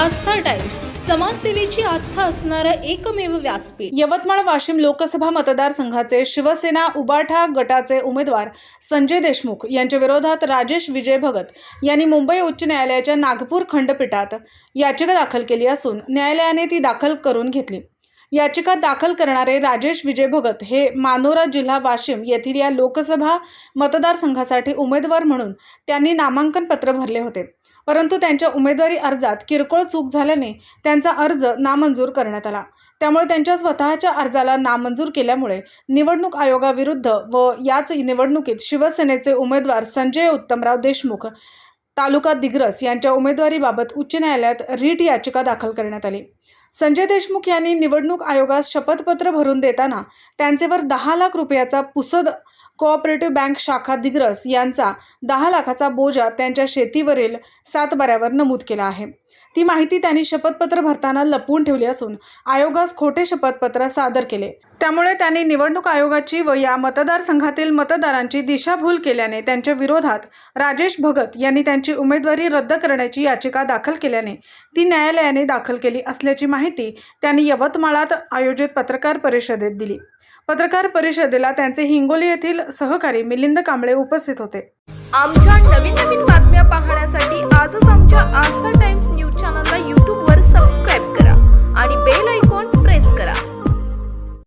आस्था times. समाजसेवेची आस्था असणारं एकमेव व्यासपीठ. यवतमाळ वाशिम लोकसभा मतदारसंघाचे शिवसेना उबाठा गटाचे उमेदवार संजय देशमुख यांच्या विरोधात राजेश विजय भगत यांनी मुंबई उच्च न्यायालयाच्या नागपूर खंडपीठात याचिका दाखल केली असून न्यायालयाने ती दाखल करून घेतली. याचिका दाखल करणारे राजेश विजय भगत हे मानोरा जिल्हा वाशिम येथील या लोकसभा मतदारसंघासाठी उमेदवार म्हणून त्यांनी नामांकन पत्र भरले होते. परंतु त्यांच्या उमेदवारी अर्जात किरकोळ चूक झाल्याने त्यांचा अर्ज नामंजूर करण्यात आला. त्यामुळे त्यांच्या स्वतःच्या अर्जाला नामंजूर केल्यामुळे निवडणूक आयोगाविरुद्ध व याच निवडणुकीत शिवसेनेचे उमेदवार संजय उत्तमराव देशमुख तालुका दिग्रस यांच्या उमेदवारीबाबत उच्च न्यायालयात रीट याचिका दाखल करण्यात आली. संजय देशमुख यांनी निवडणूक आयोगास शपथपत्र भरून देताना त्यांचेवर दहा लाख रुपयाचा पुसद कोऑपरेटिव्ह बँक शाखा दिग्रस यांचा दहा लाखाचा बोजा त्यांच्या शेतीवरील सातबाऱ्यावर नमूद केला आहे. ती माहिती त्यांनी शपथपत्र भरताना लपवून ठेवली असून आयोगास खोटे शपथपत्र सादर केले. त्यामुळे त्यांनी निवडणूक आयोगाची व या मतदारसंघातील मतदारांची दिशाभूल केल्याने त्यांच्या विरोधात राजेश भगत यांनी त्यांची उमेदवारी रद्द करण्याची याचिका दाखल केल्याने ती न्यायालयाने दाखल केली असल्याची माहिती त्यांनी यवतमाळात आयोजित पत्रकार परिषदेत दिली. पत्रकार परिषदेला त्यांचे हिंगोली येथील सहकारी मिलिंद कांबळे उपस्थित होते. आमच्या नवीन नवीन बातम्या पाहण्यासाठी आजच आमच्या आस्था